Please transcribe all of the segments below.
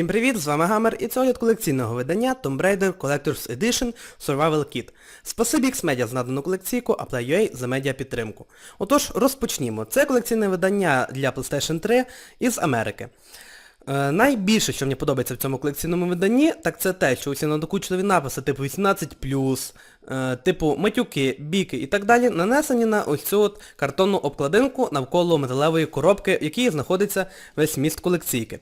Всім привіт, з вами Гамер і це огляд колекційного видання Tomb Raider Collector's Edition Survival Kit. Спасибі X-Media за надану колекційку, а Play.ua за медіа підтримку. Отож, розпочнімо. Це колекційне видання для PlayStation 3 із Америки. Е, найбільше, що мені подобається в цьому колекційному виданні, так це те, що усі надокучливі написи типу 18+, е, типу матюки, біки і так далі, нанесені на ось цю от картонну обкладинку навколо металевої коробки, в якій знаходиться весь міст колекційки.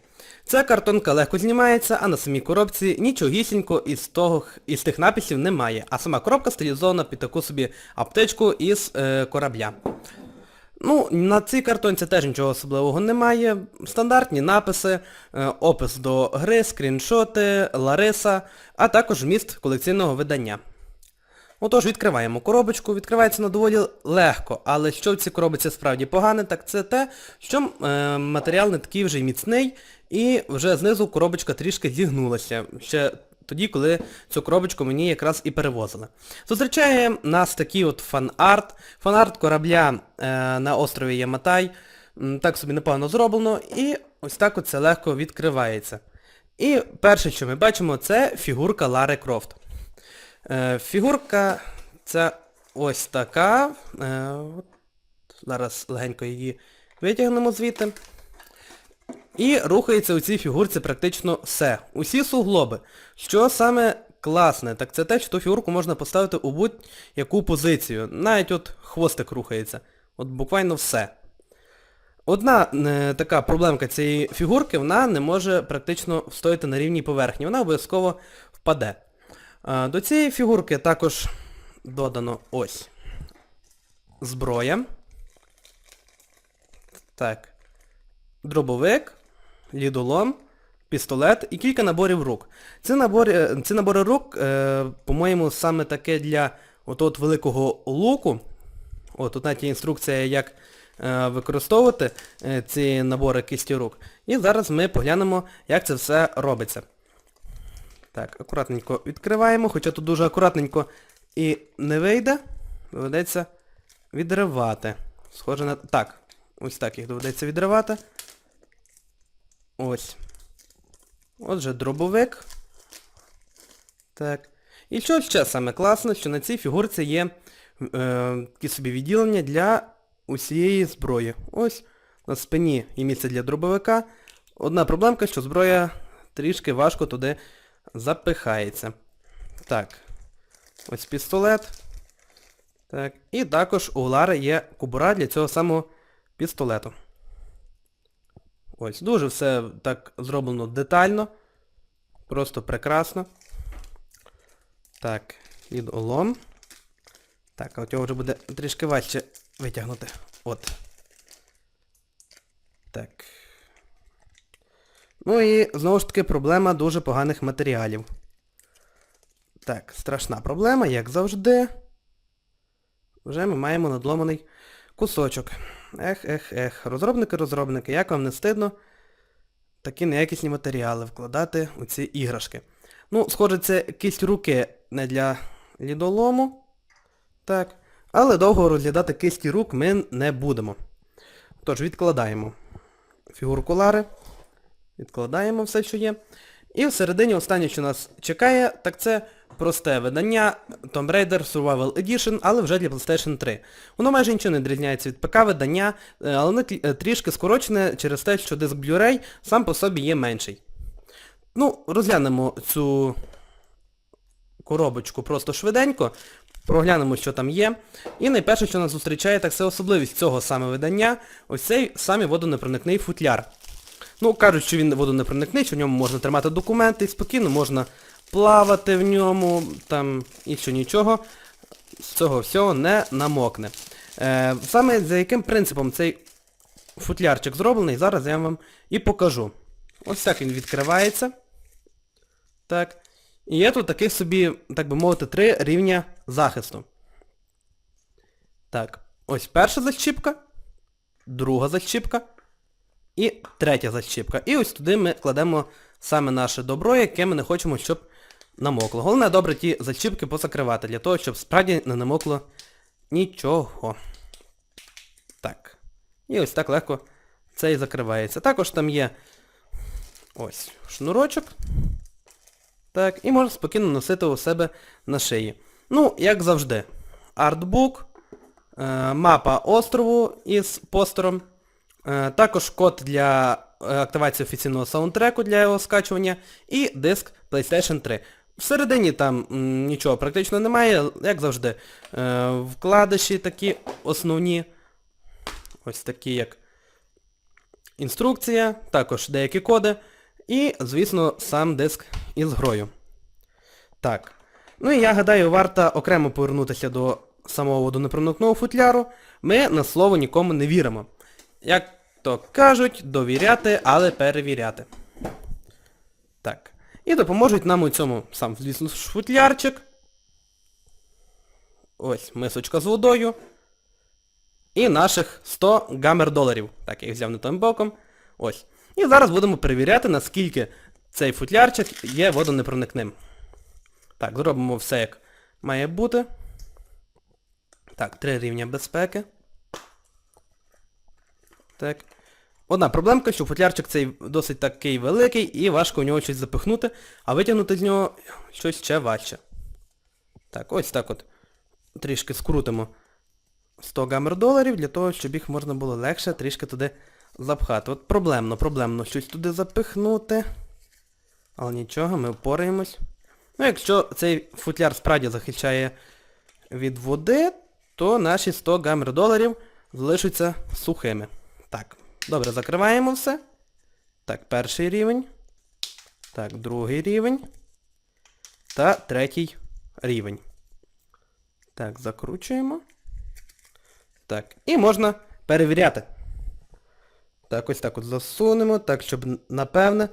Ця картонка легко знімається, а на самій коробці нічогісінько із того, із тих написів немає, а сама коробка стилізована під таку собі аптечку із е, корабля. Ну, на цій картонці теж нічого особливого немає. Стандартні написи, е, опис до гри, скріншоти, Лариса, а також вміст колекційного видання. Отож, відкриваємо коробочку. Відкривається на доволі легко, але що в цій коробці справді погане, так це те, що е, матеріал не такий вже й міцний, і вже знизу коробочка трішки зігнулася. Ще тоді, коли цю коробочку мені якраз і перевозили. Зустрічає нас такий от фан-арт. Фан-арт корабля е, на острові Яматай. Так собі непогано зроблено. І ось так от це легко відкривається. І перше, що ми бачимо, це фігурка Лари Крофт. Е, фігурка це ось така. Е, зараз легенько її витягнемо звідти. І рухається у цій фігурці практично все. Усі суглоби. Що саме класне, так це те, що ту фігурку можна поставити у будь-яку позицію. Навіть от хвостик рухається. От буквально все. Одна е, така проблемка цієї фігурки, вона не може практично встояти на рівній поверхні. Вона обов'язково впаде. До цієї фігурки також додано ось зброя. Так. Дробовик, лідолом, пістолет і кілька наборів рук. Ці набори, ці набори рук, е, по-моєму, саме таке для от, великого луку. От тут навіть є інструкція, як е, використовувати е, ці набори кисті рук. І зараз ми поглянемо, як це все робиться. Так, акуратненько відкриваємо, хоча тут дуже акуратненько і не вийде, доведеться відривати. Схоже на... Так, ось так їх доведеться відривати. Ось. Отже, дробовик. Так. І що ще саме класно, що на цій фігурці є е, такі собі відділення для усієї зброї. Ось на спині є місце для дробовика. Одна проблемка, що зброя трішки важко туди запихається. Так. Ось пістолет. Так. І також у Лари є кубура для цього самого пістолету. Ось, дуже все так зроблено детально. Просто прекрасно. Так, лідолом. Так, а от його вже буде трішки важче витягнути. От. Так. Ну і знову ж таки проблема дуже поганих матеріалів. Так, страшна проблема, як завжди. Вже ми маємо надломаний кусочок. Ех, ех, ех. Розробники, розробники, як вам не стидно такі неякісні матеріали вкладати у ці іграшки. Ну, схоже, це кисть руки не для лідолому. Так. Але довго розглядати кисті рук ми не будемо. Тож, відкладаємо фігурку Лари. Відкладаємо все, що є. І всередині останнє, що нас чекає, так це просте видання Tomb Raider Survival Edition, але вже для PlayStation 3. Воно майже нічого не відрізняється від ПК видання, е, але воно е, трішки скорочене через те, що диск Blu-ray сам по собі є менший. Ну, розглянемо цю коробочку просто швиденько, проглянемо, що там є. І найперше, що нас зустрічає, так це особливість цього саме видання, ось цей самий водонепроникний футляр. Ну, кажуть, що він водонепроникний, що в ньому можна тримати документи, спокійно можна плавати в ньому, там, і що нічого з цього всього не намокне. Е, саме за яким принципом цей футлярчик зроблений, зараз я вам і покажу. Ось так він відкривається. Так. І є тут таких собі, так би мовити, три рівня захисту. Так, ось перша защіпка, друга защіпка і третя защіпка. І ось туди ми кладемо саме наше добро, яке ми не хочемо, щоб намокло. Головне добре ті защіпки позакривати, для того, щоб справді не намокло нічого. Так. І ось так легко це і закривається. Також там є ось шнурочок. Так, і можна спокійно носити у себе на шиї. Ну, як завжди, артбук, е, мапа острову із постером, також код для е, активації офіційного саундтреку для його скачування і диск PlayStation 3. Всередині там нічого практично немає, як завжди. Е, вкладиші такі основні, ось такі як інструкція, також деякі коди і, звісно, сам диск із грою. Так. Ну і я гадаю, варто окремо повернутися до самого водонепроникного футляру. Ми на слово нікому не віримо. Як то кажуть, довіряти, але перевіряти. Так. І допоможуть нам у цьому сам, звісно, ж, футлярчик. Ось мисочка з водою. І наших 100 гамер доларів. Так, я їх взяв не тим боком. Ось. І зараз будемо перевіряти, наскільки цей футлярчик є водонепроникним. Так, зробимо все як має бути. Так, три рівня безпеки. Так. Одна проблемка, що футлярчик цей досить такий великий і важко у нього щось запихнути, а витягнути з нього щось ще важче. Так, ось так от. Трішки скрутимо 100 гамер доларів для того, щоб їх можна було легше трішки туди запхати. От проблемно, проблемно щось туди запихнути. Але нічого, ми впораємось. Ну, якщо цей футляр справді захищає від води, то наші 100 гамер доларів залишаться сухими. Так, добре, закриваємо все. Так, перший рівень. Так, другий рівень. Та третій рівень. Так, закручуємо. Так, і можна перевіряти. Так, ось так от засунемо, так, щоб напевне.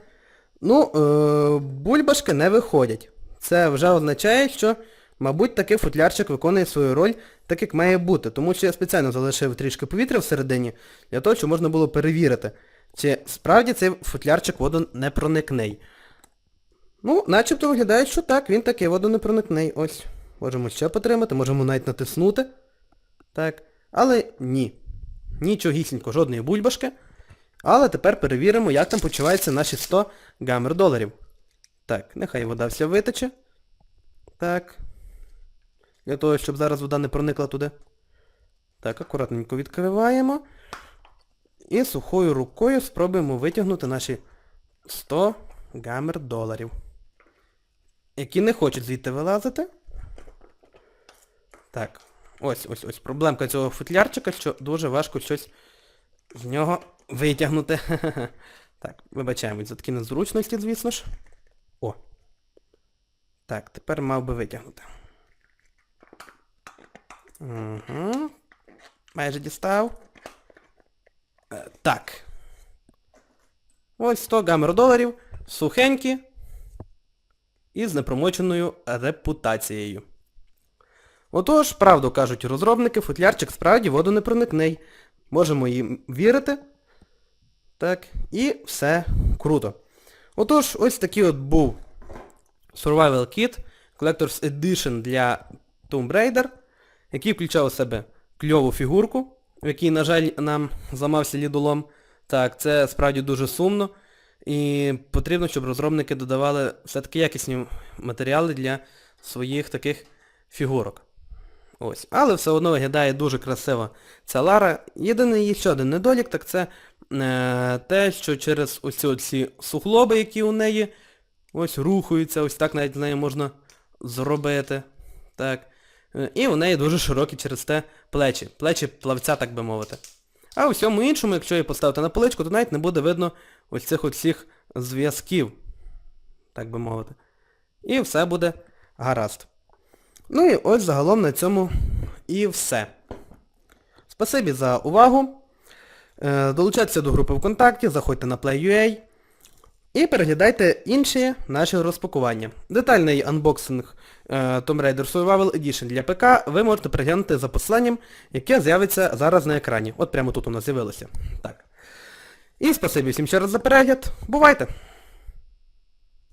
Ну, е, бульбашки не виходять. Це вже означає, що, мабуть, такий футлярчик виконує свою роль так, як має бути. Тому що я спеціально залишив трішки повітря всередині, для того, щоб можна було перевірити, чи справді цей футлярчик водонепроникний. Ну, начебто виглядає, що так, він такий водонепроникний. Ось. Можемо ще потримати, можемо навіть натиснути. Так. Але ні. Нічогісінько, жодної бульбашки. Але тепер перевіримо, як там почуваються наші 100 гамер доларів. Так, нехай вода вся витече. Так. Для того, щоб зараз вода не проникла туди. Так, акуратненько відкриваємо. І сухою рукою спробуємо витягнути наші 100 гамер доларів. Які не хочуть звідти вилазити. Так, ось ось ось. Проблемка цього футлярчика, що дуже важко щось з нього витягнути. Так, вибачаємо за такі незручності, звісно ж. О. Так, тепер мав би витягнути. Угу. Майже дістав. Е, так. Ось 100 гамер доларів. Сухенькі. І з непромоченою репутацією. Отож, правду кажуть розробники, футлярчик справді водонепроникний. Можемо їм вірити. Так, і все круто. Отож, ось такий от був Survival Kit Collector's Edition для Tomb Raider, який включав у себе кльову фігурку, в якій, на жаль, нам зламався лідолом. Так, це справді дуже сумно. І потрібно, щоб розробники додавали все-таки якісні матеріали для своїх таких фігурок. Ось. Але все одно виглядає дуже красиво ця Лара. Єдиний ще один недолік, так це е, те, що через ось ці сухлоби, які у неї ось рухаються, ось так навіть з нею можна зробити. Так. Е, І у неї дуже широкі через те плечі. Плечі плавця, так би мовити. А у всьому іншому, якщо її поставити на поличку, то навіть не буде видно ось цих всіх зв'язків, так би мовити. І все буде гаразд. Ну і ось загалом на цьому і все. Спасибі за увагу. Е, Долучайтеся до групи ВКонтакті, заходьте на Play.ua і переглядайте інші наші розпакування. Детальний анбоксинг е, Tomb Raider Survival Edition для ПК ви можете переглянути за посиланням, яке з'явиться зараз на екрані. От прямо тут у нас з'явилося. Так. І спасибі всім ще раз за перегляд. Бувайте!